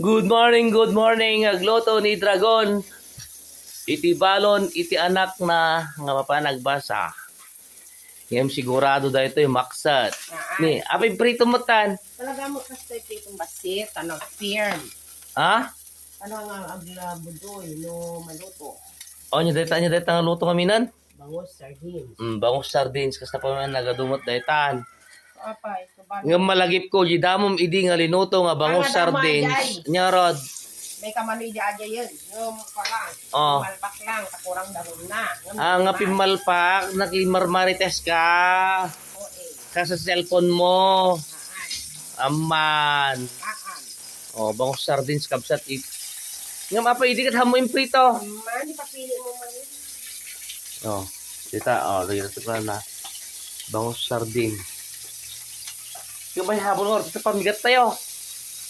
Good morning, good morning. Agloto ni Dragon. Iti balon, iti anak na nga mapanagbasa. Ngayam sigurado da ito yung maksat. Ni, apay prito mo tan. Talaga mo kasi ito itong basit, ano, firm. Ha? Ano nga aglabudoy, no maluto. O, nyo dayta, nyo dayta nga luto kaminan? Bangos, sardines. Mm, bangos sardines, kas na pa nagadumot daytan. Apay, kabalo. Nga malagip ko, gidamom idi nga linuto nga bangos Ah, damo, sardines. ajay. Nya rod. May kamanoy di aja yun. Yung pa lang. Oh. Malpak lang, kakurang dahon na. Ah, nga pimalpak, nakimarmarites ka. Oo, eh. Ka sa cellphone mo. Aan. Aman. Aan. Oh, bangos sardines kabsat it. Nga mapa idi kat hamo yung prito. Man, di papili mo man yun. Oh, dita, oh, lagi na na. Bangos sardine. Yung may habol or, ito pamigat tayo.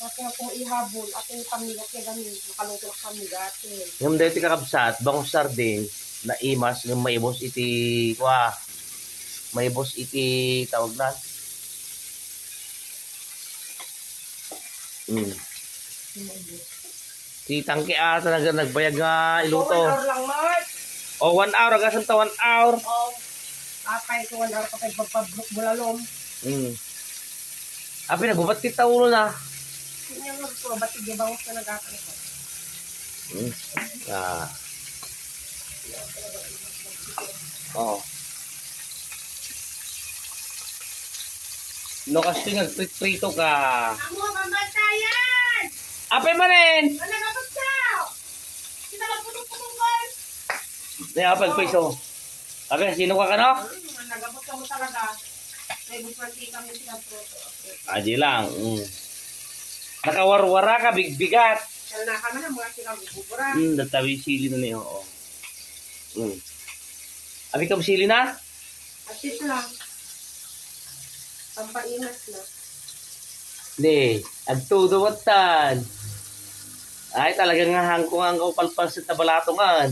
Kasi ako ihabol, at yung pamigat niya ganun, makaluto ng pamigat. Eh. Yung dito kakabsat, bangos sardine, na imas, yung maibos iti, kwa, maibos iti, tawag na. Hmm. Si Tangke ata nag nagbayag nga iluto. Oh, one hour lang, Mark. O, one hour, agasan ta one hour. Oh. Apay, ko one hour kapag pagpabruk bulalom. Api, nagubat kita ulo na. Hindi nga ko, ba't hindi ko? Hmm. Ah. Oo. No, kasi nagprito ka. Amo, mamantayan! Apay manin! Ano nga ba siya? Kita magputok-putok ko. Di, apay, piso. Apay, sino ka ka no? Hmm, nagabot ka mo talaga. Aji lang. Mm. Nakawarwara ka, bigbigat. Kaya na kami na mga silang bubura. Hmm, datawi sili na niyo. Oo. Hmm. Abi ka sili na? Ito lang. Pampaimas na. Di, agtudo watan. Ay, talagang nga hangkong ang kaupalpal sa tabalatongan.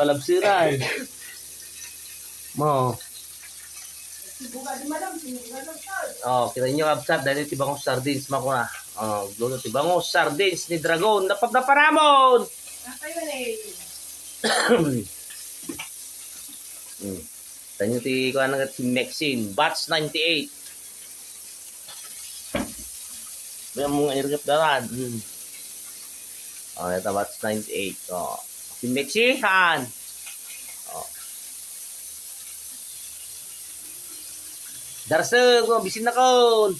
Palabsiran. Mo. Oh, kita niyo absat dahil tibangos sardines mako na. Oh, luto tibangos sardines ni Dragon. Napap na paramon. Eh. Hmm. Tanyo ti ko nga si Maxine, batch 98. May mga irgap daran. Hmm. Oh, ito batch 98. Oh. Si Maxine, han. Oh. Ko bisin na kon.